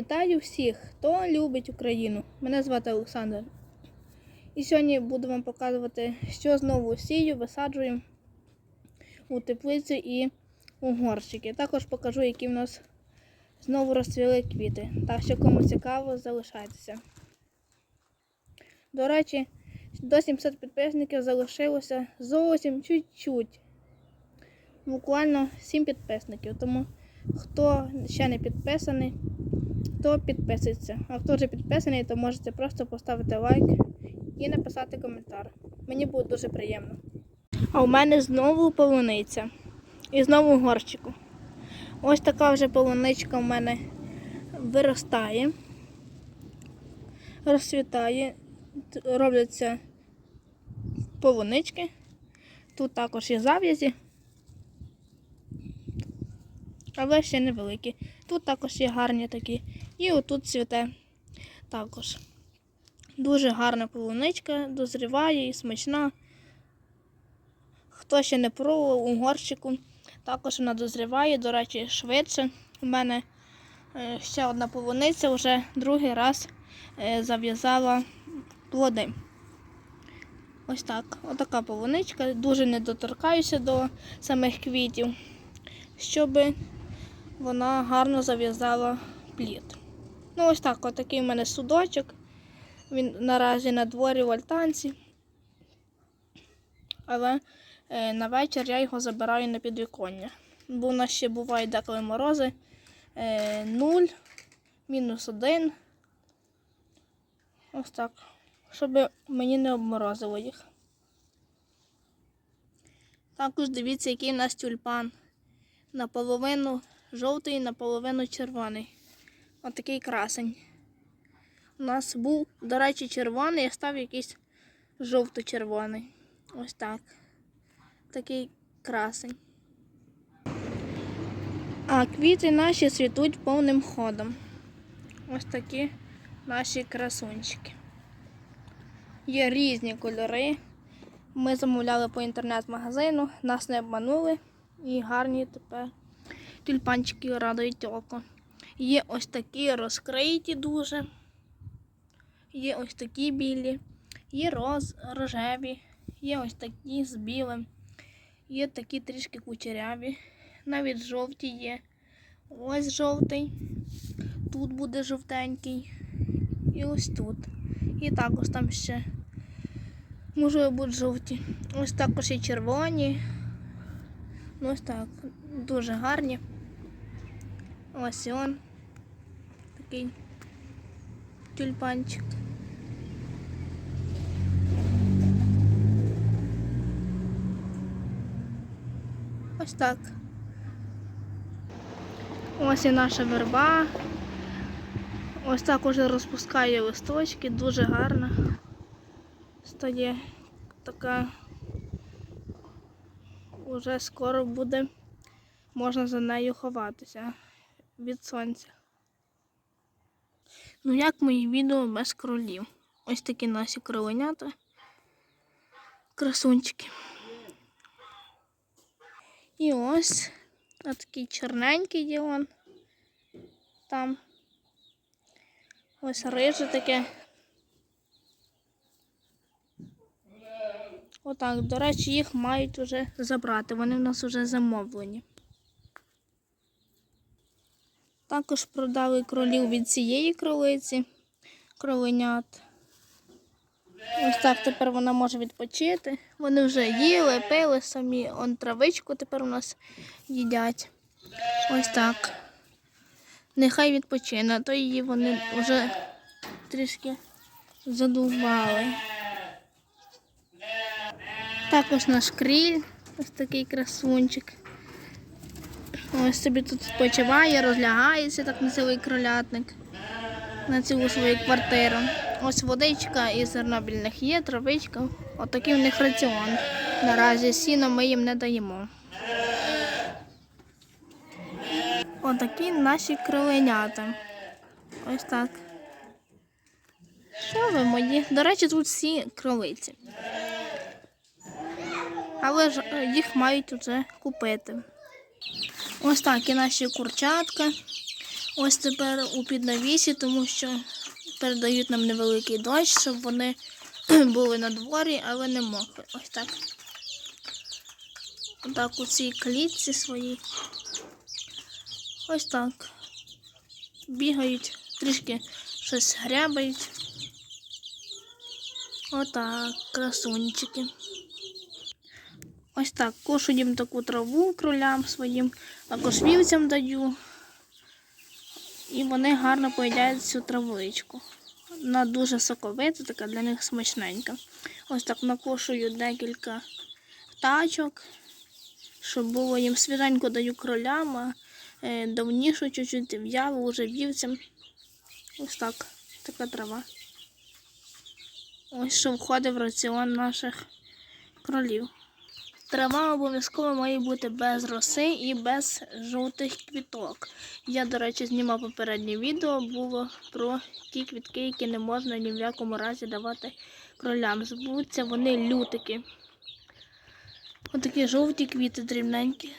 Вітаю всіх, хто любить Україну. Мене звати Олександр. І сьогодні буду вам показувати, що знову сію, висаджую у теплиці і у горщики. Також покажу, які в нас знову розцвіли квіти. Так що кому цікаво, залишайтеся. До речі, до 700 підписників залишилося зовсім чуть-чуть. Буквально 7 підписників. Тому хто ще не підписаний, то підписується. А хто вже підписаний, то можете просто поставити лайк і написати коментар. Мені буде дуже приємно. А у мене знову полуниця. І знову горщику. Ось така вже полуничка у мене виростає, розцвітає, робляться полунички. Тут також є зав'язі, але ще невеликі. Тут також є гарні такі. І отут цвіте також. Дуже гарна полуничка, дозріває і смачна. Хто ще не пробував у горщику, також вона дозріває, до речі, швидше. У мене е, ще одна полуниця вже другий раз е, зав'язала плоди. Ось так. Отака полуничка. Дуже не доторкаюся до самих квітів, щоб вона гарно зав'язала плід. Ну, ось так, отакий у мене судочок. Він наразі на дворі в альтанці. Але е, на вечір я його забираю на підвіконня. Бо у нас ще бувають деколи морози. Е, 0, мінус 1. Ось так. Щоб мені не обморозило їх. Також дивіться, який у нас тюльпан. Наполовину жовтий, наполовину червоний. Отакий красень. У нас був, до речі, червоний, а став якийсь жовто-червоний. Ось так. Такий красень. А квіти наші цвітуть повним ходом. Ось такі наші красунчики. Є різні кольори. Ми замовляли по інтернет-магазину, нас не обманули і гарні тепер тюльпанчики радують око. Є ось такі розкриті дуже. Є ось такі білі, є роз, рожеві, є ось такі з білим, є такі трішки кучеряві, навіть жовті є. Ось жовтий, тут буде жовтенький. І ось тут. І також там ще можливо будуть жовті. Ось також і червоні. Ну, ось так. Дуже гарні. Ось і он. Такий тюльпанчик. Ось так. Ось і наша верба. Ось так уже розпускає листочки, дуже гарно. Стає така. Уже скоро буде, можна за нею ховатися від сонця. Ну, як мої відео без кролів. Ось такі наші кроленята. Красунчики. І ось такий чорненький є. Там. Ось риже таке. Отак, до речі, їх мають вже забрати. Вони в нас вже замовлені. Також продали кролів від цієї кролиці, кроленят. Ось так тепер вона може відпочити. Вони вже їли, пили самі. Он травичку тепер у нас їдять. Ось так. Нехай відпочине, а то її вони вже трішки задували. Також наш кріль, ось такий красунчик. Ось собі тут спочиває, розлягається, так на цілий кролятник, на цілу свою квартиру. Ось водичка із зернобільних є, травичка. Отакий в них раціон. Наразі сіно ми їм не даємо. Отакі наші кроленята. Ось так. Що ви мої? До речі, тут всі кролиці. Але ж їх мають вже купити. Ось так і наші курчатка. Ось тепер у піднавісі, тому що передають нам невеликий дощ, щоб вони були на дворі, але не мокли. Ось так. Отак у цій клітці своїй. Ось так. Бігають, трішки щось грябають. Отак, красунчики. Ось так, кошу їм таку траву кролям своїм, також вівцям даю. І вони гарно поїдають цю травичку. Вона дуже соковита, така для них смачненька. Ось так накошую декілька тачок, щоб було їм свіженько даю кролям, а е, давнішу чуть-чуть в'ялу вже вівцям. Ось так, така трава. Ось що входить в раціон наших кролів. Трава обов'язково має бути без роси і без жовтих квіток. Я, до речі, знімав попереднє відео було про ті квітки, які не можна ні в якому разі давати кролям. Збуться вони лютики. Отакі жовті квіти дрібненькі.